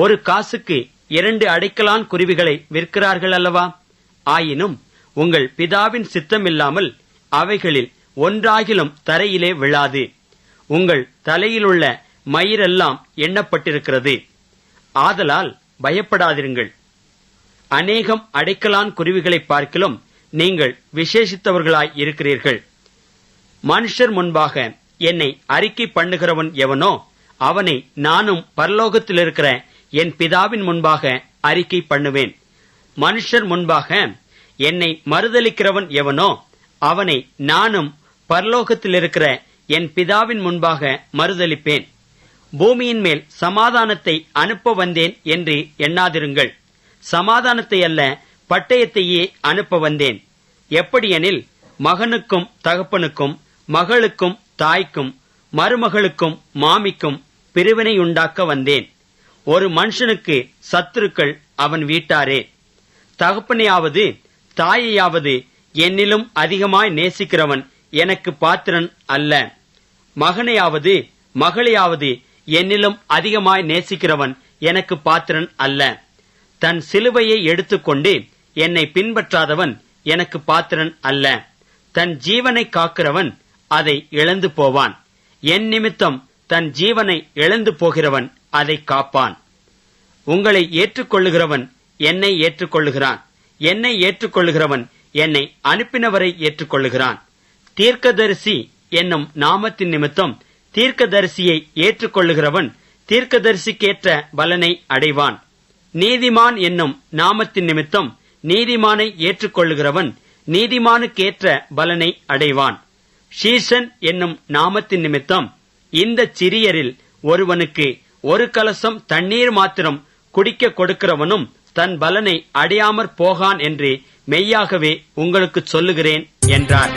ஒரு காசுக்கு இரண்டு அடைக்கலான் குருவிகளை விற்கிறார்கள் அல்லவா? ஆயினும் உங்கள் பிதாவின் சித்தமில்லாமல் அவைகளில் ஒன்றாகிலும் தரையிலே விழாது. உங்கள் தலையிலுள்ள மயிரெல்லாம் எண்ணப்பட்டிருக்கிறது. ஆதலால் பயப்படாதிருங்கள். அநேகம் அடைக்கலான் குருவிகளை பார்க்கிலும் நீங்கள் விசேஷித்தவர்களாய் இருக்கிறீர்கள். மனுஷர் முன்பாக என்னை அறிக்கை பண்ணுகிறவன் எவனோ அவனை நானும் பரலோகத்தில் இருக்கிற என் பிதாவின் முன்பாக அறிக்கை பண்ணுவேன். மனுஷர் முன்பாக என்னை மறுதலிக்கிறவன் எவனோ அவனை நானும் பரலோகத்தில் இருக்கிற என் பிதாவின் முன்பாக மறுதலிப்பேன். பூமியின் மேல் சமாதானத்தை அனுப்ப வந்தேன் என்று எண்ணாதிருங்கள். சமாதானத்தை அல்ல பட்டயத்தையே அனுப்ப வந்தேன். எப்படியெனில் மகனுக்கும் தகப்பனுக்கும் மகளுக்கும் தாய்க்கும் மருமகளுக்கும் மாமிக்கும் பிரிவினையுண்டாக்க வந்தேன். ஒரு மனுஷனுக்கு சத்துருக்கள் அவன் வீட்டாரே. தகப்பனையாவது தாயையாவது என்னிலும் அதிகமாய் நேசிக்கிறவன் எனக்கு பாத்திரன் அல்ல. மகனையாவது மகளையாவது என்னிலும் அதிகமாய் நேசிக்கிறவன் எனக்கு பாத்திரன் அல்ல. தன் சிலுவையை எடுத்துக்கொண்டு என்னை பின்பற்றாதவன் எனக்கு பாத்திரன் அல்ல. தன் ஜீவனை காக்கிறவன் அதை இழந்து போவான். என் நிமித்தம் தன் ஜீவனை இழந்து போகிறவன் அதை காப்பான். உங்களை ஏற்றுக்கொள்ளுகிறவன் என்னை ஏற்றுக்கொள்ளுகிறான். என்னை ஏற்றுக்கொள்ளுகிறவன் என்னை அனுப்பினவரை ஏற்றுக்கொள்ளுகிறான். தீர்க்கதரிசி என்னும் நாமத்தின் நிமித்தம் தீர்க்கதரிசியை ஏற்றுக்கொள்ளுகிறவன் தீர்க்கதரிசிக்கேற்ற பலனை அடைவான். நீதிமான் என்னும் நாமத்தின் நிமித்தம் நீதிமானை ஏற்றுக்கொள்ளுகிறவன் நீதிமானுக்கேற்ற பலனை அடைவான். ஷீசன் என்னும் நாமத்தின் நிமித்தம் இந்த சிறியரில் ஒருவனுக்கு ஒரு கலசம் தண்ணீர் மாத்திரம் குடிக்க கொடுக்கிறவனும் தன் பலனை அடையாமற் போகான் என்று மெய்யாகவே உங்களுக்கு சொல்லுகிறேன் என்றார்.